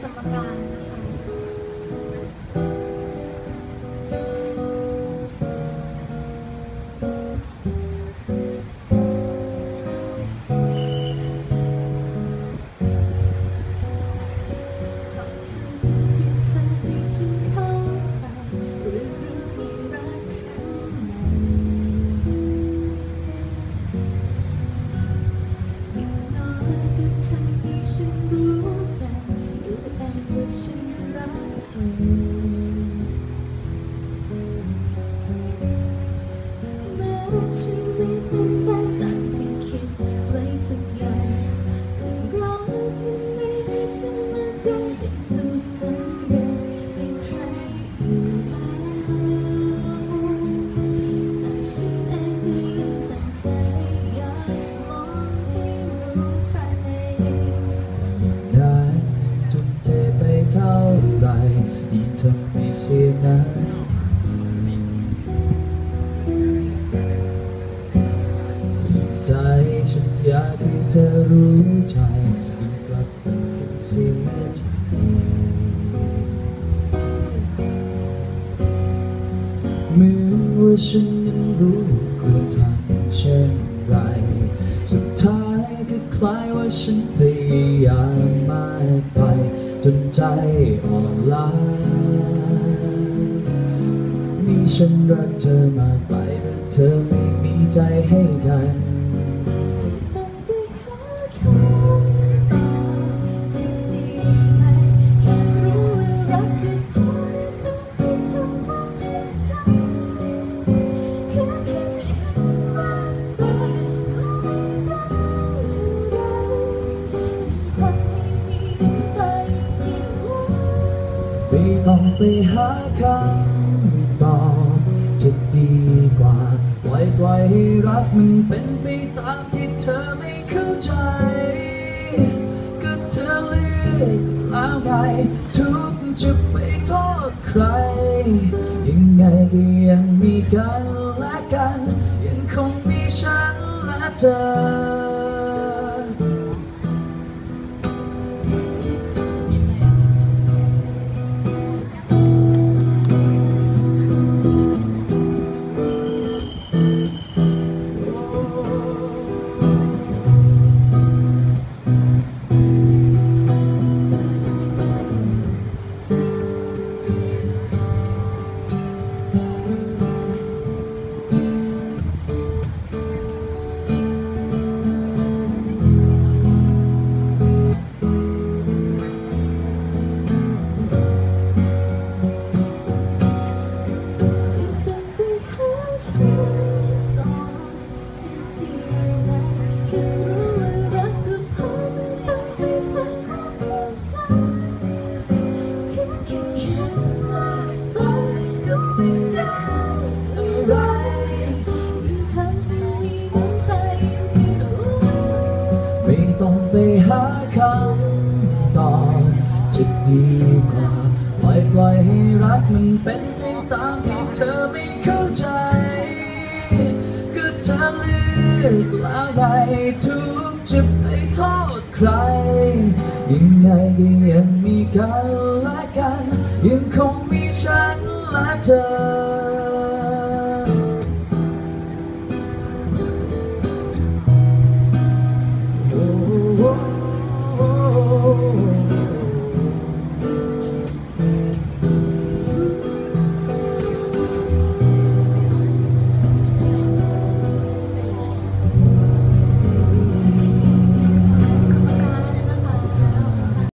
สมการนะคะ Mm-hmm. ใจฉันอยากให้เธอรู้ใจยิ่งกลับคำเสียใจเมือว่าฉันยังรู้ควรทำเช่นไร สุดท้ายก็คล้ายว่าฉันพยายามมากไป จนใจอ่อนล้า ฉันรักเธอมากไป เธอไม่มีใจให้กันต้องไปหาแค่ตาที่ดีไหมแค่รู้ว่ารักก็พอไม่ต้องไปทำความเข้าใจแค่เพียงแค่มากไปก็ไม่ต้อะไรทำให้มีน้ำตายิ่งยิ่งไหลไม่ต้องไปหาคำ ปล่อยให้รักมันเป็นไปตามที่เธอไม่เข้าใจ ก็เธอเลือกแล้วไงทุกจะไปโทษใคร ยังไงก็ยังมีกันและกัน ยังคงมีฉันและเธอ รักมันเป็นไปตามที่เธอไม่เข้าใจ ก็เธอเลือกละไรทุกจะไปโทษใคร ยังไงก็ยังมีกันและกัน ยังคงมีฉันและเธอ